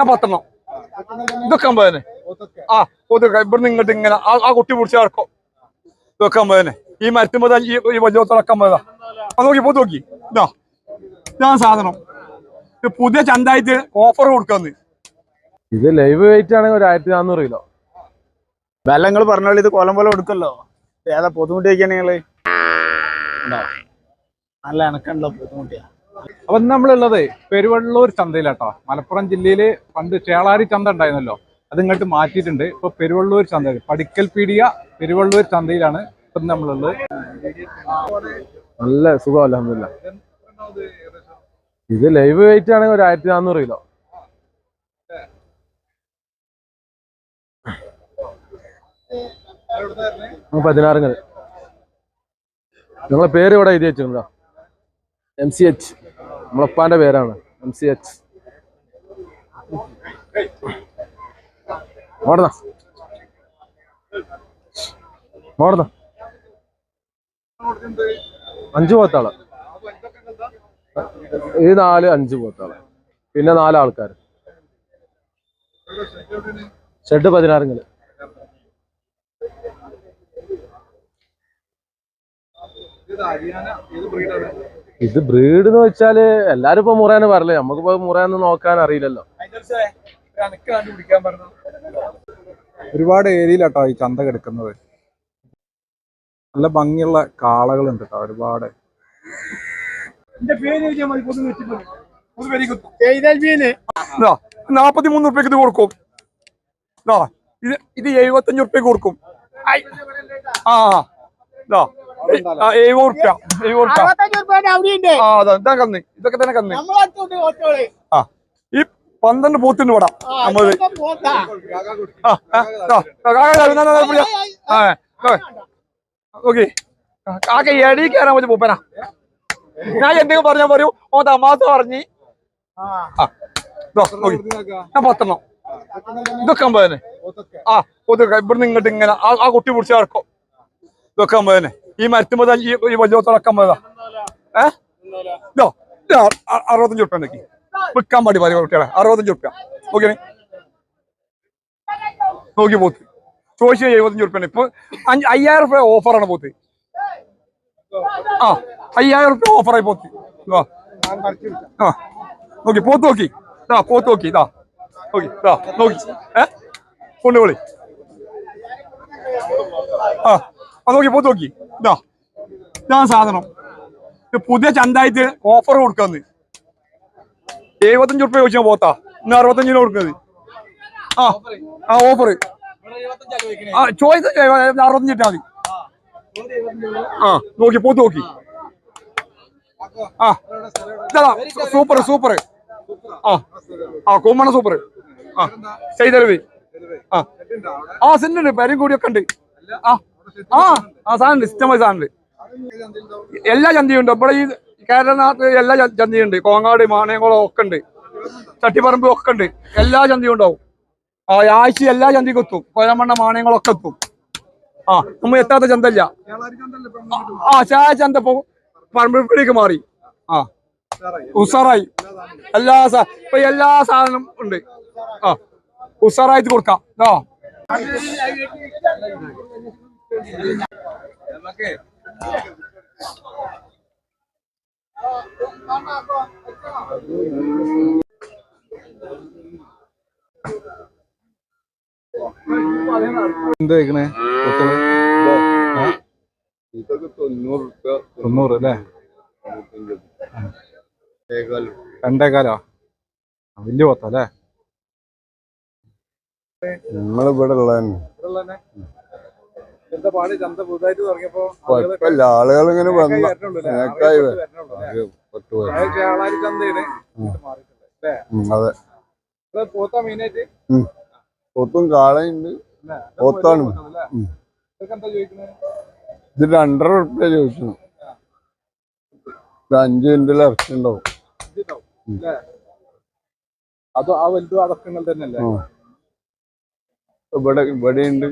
ഞാൻ പത്തെണ്ണം. ഇതൊക്കെ അമ്പതിന്. ആ ഒതുക്ക ഇവിടുന്ന് ഇങ്ങോട്ട് ഇങ്ങനെ ആ കുട്ടി പിടിച്ച് കിടക്കും ഇതൊക്കെ അമ്പതിന്. ഈ മരത്തുമ്പോ ഈ വലിയ വലിയത്തോടൊക്കെ അമ്പതാ അത് നോക്കി പോ നോക്കി. ഇതാ. ഇതാണ് സാധനം. ഇത് പുതിയ ചന്തായിട്ട് ഓഫർ കൊടുക്കാന്ന്. ഇത് ലൈവ് വെയിറ്റ് ആണെങ്കിൽ ഒരു ആയിരത്തി നാനൂറ് കിലോ. വില പറഞ്ഞോളൂ ഇത് കൊലം പോലെ കൊടുക്കല്ലോ. ഏതാ പൊതുമുട്ടി വയ്ക്കാൻ നിങ്ങൾ നല്ല ഇണക്കണ്ടല്ലോ പൊതുമുട്ടിയാ. അപ്പൊ നമ്മളുള്ളത് പെരുവള്ളൂർ ചന്തയിലാട്ടോ. മലപ്പുറം ജില്ലയിൽ പണ്ട് ചേളാരി ചന്ത ഉണ്ടായിരുന്നല്ലോ. അത് ഇങ്ങോട്ട് മാറ്റിയിട്ടുണ്ട്. ഇപ്പൊ പെരുവള്ളൂർ ചന്ത പടിക്കൽ പീടിക പെരുവള്ളൂർ ചന്തയിലാണ് ഇപ്പൊ നമ്മളുള്ളത്. നല്ല സുഖം അലഹമില്ല ഇത് ലൈവ് വെയിറ്റ് ആണെങ്കിൽ ഒരു ആയിരത്തി നാനൂറ് കിലോ. പതിനാറുങ്ങൾ നിങ്ങളെ പേര് ഇവിടെ എഴുതി വെച്ചിട്ടുണ്ടോ? M C H. നമ്മളപ്പാന്റെ പേരാണ് എം സി എച്ച് അഞ്ചു പോത്താൾ. ഈ നാല് അഞ്ച് പോത്താൾ. പിന്നെ നാല് ആൾക്കാർ ഷെഡ് പതിനാറുങ്ങൾ ഇത് ബ്രീഡ് എന്ന് വെച്ചാൽ എല്ലാരും ഇപ്പൊ മുറയാന്ന് പറയലേ. നമുക്കിപ്പോ മുറയാന്ന് നോക്കാൻ അറിയില്ലല്ലോ. ഒരുപാട് ഏരിയയിലാട്ടോ ഈ ചന്ത കിടക്കുന്നത്. നല്ല ഭംഗിയുള്ള കാളകളുണ്ട് കേട്ടോ ഒരുപാട്. നാപ്പത്തി മൂന്ന് റുപ്യക്ക് ഇത് കൊടുക്കും. ഇതാ ഇത് ഇത് എഴുപത്തഞ്ച് റുപ്യക്ക് കൊടുക്കും. ആ ഇതാ ആ, എഴുപത് റുപ്യ എഴുപത് റുപ്യ ആ അതാ ഇതാ കന്ന് ഇതൊക്കെ തന്നെ കന്ന്. ആ ഈ പന്ത്രണ്ട് പോത്തിന്റെ പടം നമ്മൾ. ഓക്കെ. കാക്ക എടി കയറാൻ പറ്റും പൂപ്പന. ഞാൻ എന്തെങ്കിലും പറഞ്ഞാൽ പറയൂ. ഓ തമാസ പറഞ്ഞ്. ഞാൻ പത്തെണ്ണം. ഇതൊക്കെ അമ്പതിന്. ആ ഒതുക്ക ഇവിടുന്ന് ഇങ്ങോട്ട് ഇങ്ങനെ ആ കുട്ടി പിടിച്ച് കിടക്കും ഇതൊക്കെ ഈ മരത്തുമ്പോ ഈ വലിയത്തോടൊക്കെ ഏഹ് അറുപത്തഞ്ച് റുപ്യ നോക്കി. വിൽക്കാൻ പാടി പറയും കുട്ടികളെ. അറുപത്തഞ്ച് റുപ്യ ഓക്കെ നോക്കി പോത്ത്. ചോദിച്ചു എഴുപത്തഞ്ച് റുപ്യ ഇപ്പൊ അഞ്ച് അയ്യായിരം റുപ്യ ഓഫറാണ് പോത്ത്. ആ അയ്യായിരം റുപ്യ ഓഫറായി പോത്ത്. ആ നോക്കി പോത്ത് നോക്കി. ഇതാ പോത്ത് നോക്കി ഇതാ. നോക്കി ഇതാ നോക്കി. ഏ? കൊണ്ടുപോളി. ആ. ആ നോക്കി പോത്ത് നോക്കി. ഇതാ ഇതാണ് സാധനം. പുതിയ ചന്തായിട്ട് ഓഫർ കൊടുക്കാന്ന്. എഴുപത്തഞ്ച് റുപ്യ ചോദിച്ചാൽ പോത്താ. ഇന്ന് അറുപത്തഞ്ചിന് കൊടുക്കുന്നത്. ആ ആ ഓഫർ ആ ചോയ്സ് അറുപത്തഞ്ച് ഇട്ടാ മതി. ആ നോക്കി പോത്ത് നോക്കി. ആ സൂപ്പർ സൂപ്പർ. ആ ആ കുമ്മണ സൂപ്പർ. ആ ചെയ്തരവി ആ ആ സെന്റ് പേരും കൂടിയൊക്കെ ഉണ്ട്. ആ ആ ആ സാധനം ഇഷ്ടമായ സാധനം എല്ലാ ചന്തയും ഉണ്ട് ഇവിടെ ഈ കേരളനാട്ടിൽ എല്ലാ ചന്തയും ഉണ്ട് കോങ്ങാട് മാണയംകുളം ഒക്കെ ഉണ്ട്. ചട്ടിപ്പറമ്പ് ഒക്കെ ഉണ്ട്. എല്ലാ ചന്തയും ഉണ്ടാവും. ആ ആഴ്ച എല്ലാ ചന്തയ്ക്കും എത്തും. കോയമണ്ണ മാണയങ്ങളൊക്കെ എത്തും. ആ നമ്മൾ എത്താത്ത ചന്തല്ല ആ ചായ ചന്ത പറമ്പിലേക്ക് മാറി. ആ ഉസാറായി. എല്ലാ ഇപ്പൊ എല്ലാ സാധനവും ഉണ്ട്. ആ ഉസാറായിട്ട് കൊടുക്കാം. ആ. എന്ത് കഴിക്കണേ തൊണ്ണൂറ് തൊണ്ണൂറ് അല്ലേ? വലിയ പോത്ത അല്ലേ നമ്മളിവിടെ ഉള്ളതന്നെ? എന്താ പാട് ചന്ത പുതുതായിട്ട് തുടങ്ങിയപ്പോ കുഴപ്പമില്ല. ആളുകൾ ഇങ്ങനെ വന്ന നേക്കായി വ- ഒരു പത്ത് പേര്. അതെ. പോത്താ മെയിനായിട്ട്? പൊത്തും കാളയുണ്ട്. പോത്താണ്. ഇത് രണ്ടര റുപ്യ ചോദിച്ചു അഞ്ചു മിനിറ്റിൽ ഇറച്ചി ഉണ്ടാവും അതോ ആ വലുതും അതൊക്കെ നിങ്ങൾ തന്നെയല്ലേ. ഇവിടെ ഇവിടെ ഉണ്ട്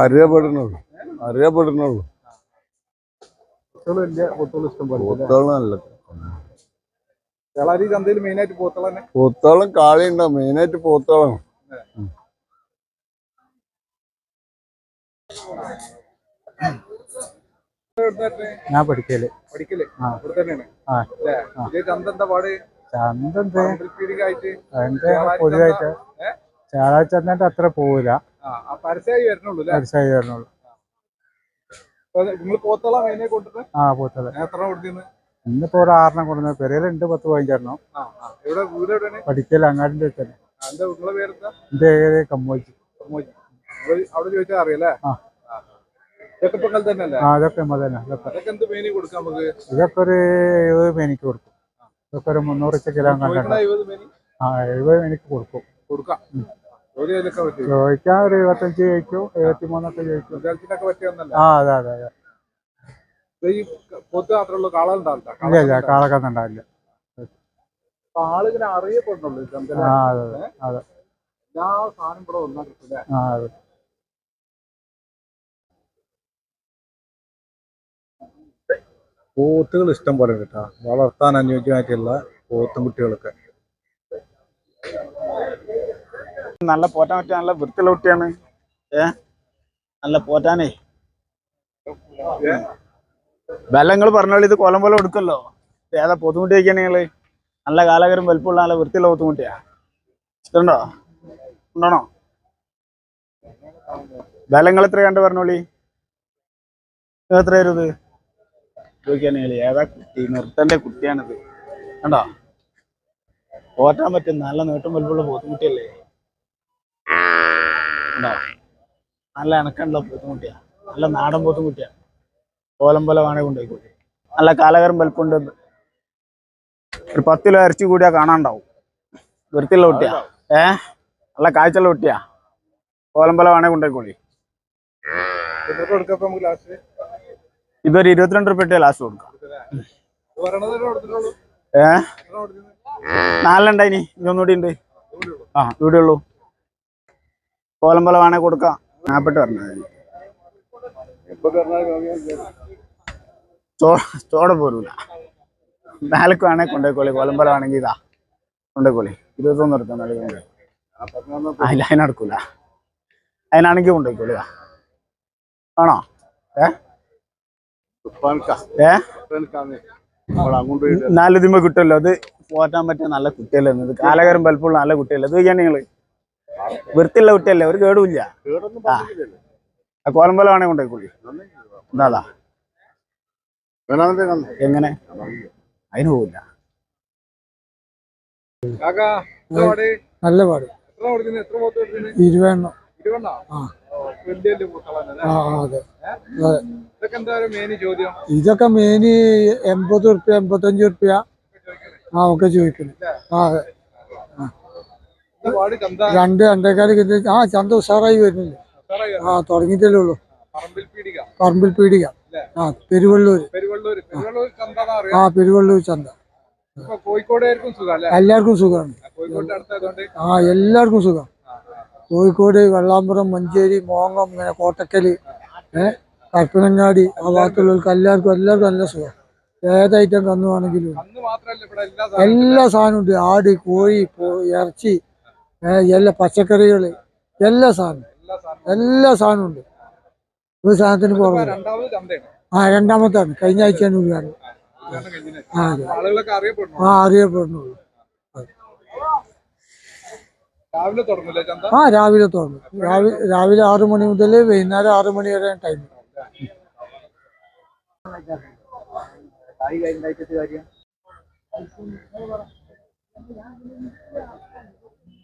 അറിയപ്പെടുന്നുള്ളൂ. അറിയപ്പെടുന്നുള്ളൂ. പൂത്തോളം വലിയ കുട്ടികൾ ഇഷ്ടം പോലെ നല്ലത് ചേളാരി ചന്തയിൽ മെയിൻ ആയിട്ട് പോത്തള തന്നെ? പോത്തോളം കാളി ഉണ്ടോ മെയിനായിട്ട് പൂത്തോളം ഞാൻ പഠിക്കൽ. പഠിക്കൽ? ചന്ത എന്താ പാട്? ചന്ത എന്താ? പൊതുവായിട്ട്. ചാളാരി എന്നിട്ട് അത്ര പോവില്ല. പരസ്യമായി വരണുള്ളൂ നിങ്ങൾ പോത്തള ആ. എത്ര ഇന്നിപ്പോ ഒരു ആറെണ്ണം കൊണ്ടു പെരയിലുണ്ട് പത്ത് പതിനഞ്ചെണ്ണം. പഠിക്കൽ അങ്ങാടിന്റെ അടുത്ത് തന്നെ ആ, എന്താ നിങ്ങളെ എന്റെ പേര് കമ്മോജി. അവിടെ ചോദിച്ചാൽ അറിയല്ലേ. ഇതൊക്കെ അതൊക്കെ ഒരു എഴുപത് മേനിക്ക് കൊടുക്കും. ഇതൊക്കെ ഒരു മുന്നൂറ് കിലോ ആ എഴുപത് മേനിക്ക് കൊടുക്കും. കൊടുക്കാം. ചോദിക്കാൻ ഒരു ഇരുപത്തഞ്ച് ചോദിക്കും എഴുപത്തി മൂന്നൊക്കെ ചോദിക്കും പറ്റിയൊന്നല്ല ആ അതെ അതെ അതെ. ഇല്ല ഇല്ല കാളൊക്കെ ഉണ്ടാവില്ല. ആളിങ്ങനെ അറിയപ്പെടുന്നുള്ളൂ ആ അതെ അതെ അതെ. എല്ലാ സാധനം ഇവിടെ ഒന്നാ കിട്ടില്ല ആ അതെ. പോത്തുകൾ ഇഷ്ടം പോലെ കേട്ടോ. വളർത്താൻ അനുയോജ്യമായിട്ടുള്ള പോത്തും കുട്ടികളൊക്കെ. നല്ല പോറ്റാൻ പറ്റിയ നല്ല വൃത്തിയുള്ള കുട്ടിയാണ്. ഏ? നല്ല പോറ്റാനേ. വില നിങ്ങൾ പറഞ്ഞോളൂ ഇത് കൊലം പോലെ കൊടുക്കല്ലോ. ഏതാ പൊതുമുട്ടി വയ്ക്കാണ് നിങ്ങൾ? നല്ല കാലകരം വലുപ്പമുള്ള നല്ല വൃത്തിയുള്ള പൊത്തുമുട്ടിയാ ഇഷ്ടമുണ്ടോ? ഉണ്ടോണോ? വില നിങ്ങൾ എത്ര കണ്ട് പറഞ്ഞോളി? എത്ര വരും ഇത് ചോദിക്കാൻ നിങ്ങൾ ഏതാ കുട്ടി? നിർത്തേണ്ട കുട്ടിയാണിത്. കണ്ടോ? പോറ്റാൻ പറ്റും നല്ല നീട്ടം വലുപ്പമുള്ള പോത്തുമുട്ടിയല്ലേ ഉണ്ടോ നല്ല ഇണക്കമുള്ള പോത്തുമുട്ടിയാ നല്ല നാടൻ പോത്തുമുട്ടിയാ കോലം പോലെ വേണേ കൊണ്ടുപോയിക്കോട്ടെ. നല്ല കാലകരം വലുപ്പമുണ്ട്. ഒരു പത്ത് കിലോ ഇറച്ചി കൂടിയാ കാണാണ്ടാവും വൃത്തിയുള്ള കുട്ടിയാ. ഏ? നല്ല കാഴ്ചയുള്ള കുട്ടിയാ. കോലം പോലെ വേണേ കൊണ്ടുപോയിക്കോളി. ഇതൊരു ഇരുപത്തിരണ്ട് റുപ്യ ലാസ്റ്റ് കൊടുക്കാം. ഏ? എത്ര ഇനി ഇതൊന്നുകൂടി ഉണ്ട്. ആ ഇവിടെ ഉള്ളൂ കോലം പോലെ വേണേ കൊടുക്കാം ഞാപ്പെട്ട് പറഞ്ഞാൽ മതി ചോട പോരൂല. നാലക്ക് വേണേ കൊണ്ടുപോയിക്കോളി പോലെ വേണമെങ്കിൽ ഇതാ കൊണ്ടുപോയിക്കോളി ഇരുപത്തൊന്ന് കൊണ്ട്. അതിൽ അതിനടക്കൂല അതിനാണെങ്കിൽ കൊണ്ടുപോയിക്കോളി. ആണോ? ഏ? ഏ? നാലിതിമ്പോ കിട്ടുമല്ലോ. അത് പോറ്റാൻ പറ്റിയ നല്ല കുട്ടിയല്ലേ കാലകരം പലപ്പോഴും നല്ല കുട്ടിയല്ലേ? അത് കഴിക്കാൻ നിങ്ങൾ. വൃത്തിയുള്ള കുട്ടിയല്ലേ? ഒരു കേടുമില്ല. ആ. ആ കോലമ്പല വേണേ കൊണ്ടുപോയിക്കോളി എന്താ എങ്ങനെ? അതിന് പോവില്ല. നല്ല പാട്. ഇരുപണ്ണോ ഇതൊക്കെ മെയിൻ ചോദ്യം? ഇതൊക്കെ മേനി എൺപത് ഉറുപ്യ എൺപത്തഞ്ച് ഉറുപ്യ ആ ഒക്കെ ചോദിക്കുന്നു. ആ അതെ. രണ്ട് രണ്ടേക്കാൽ കിട്ടി. ആ ചന്ത ഉഷാറായി വരുന്നില്ല ആ തുടങ്ങിയിട്ടല്ലേ ഉള്ളൂ. പറമ്പിൽ പീടിക. ആ പെരുവള്ളൂര്. പെരുവള്ളൂർ പെരുവള്ളൂർ ചന്ത ആ പെരുവള്ളൂർ ചന്ത. എല്ലാവർക്കും സുഖമാണ്. ആ എല്ലാവർക്കും സുഖം. കോഴിക്കോട് വെള്ളാമ്പുറം മഞ്ചേരി മോങ്ങം ഇങ്ങനെ കോട്ടക്കൽ ഏ കർപ്പനങ്ങാടി ആ ഭാഗത്തുള്ളവർക്ക് എല്ലാവർക്കും എല്ലാവർക്കും നല്ല സുഖം. ഏത് ഐറ്റം കന്നുവാണെങ്കിലും എല്ലാ സാധനവും ഉണ്ട്. ആട് കോഴി ഇറച്ചി എല്ലാ പച്ചക്കറികൾ എല്ലാ സാധനവും എല്ലാ സാധനവും. ഉണ്ട് ഒരു സാധനത്തിന് ചന്തയാണ്. ആ രണ്ടാമത്താണ്. കഴിഞ്ഞ ആഴ്ചയാണ് ഇതാണ് ആ അതെ. ആ അറിയപ്പെടുന്നുള്ളൂ. ആ രാവിലെ തുടങ്ങും. രാവിലെ രാവിലെ ആറു മണി മുതൽ വൈകുന്നേരം ആറു മണി വരെ ടൈം കാര്യം?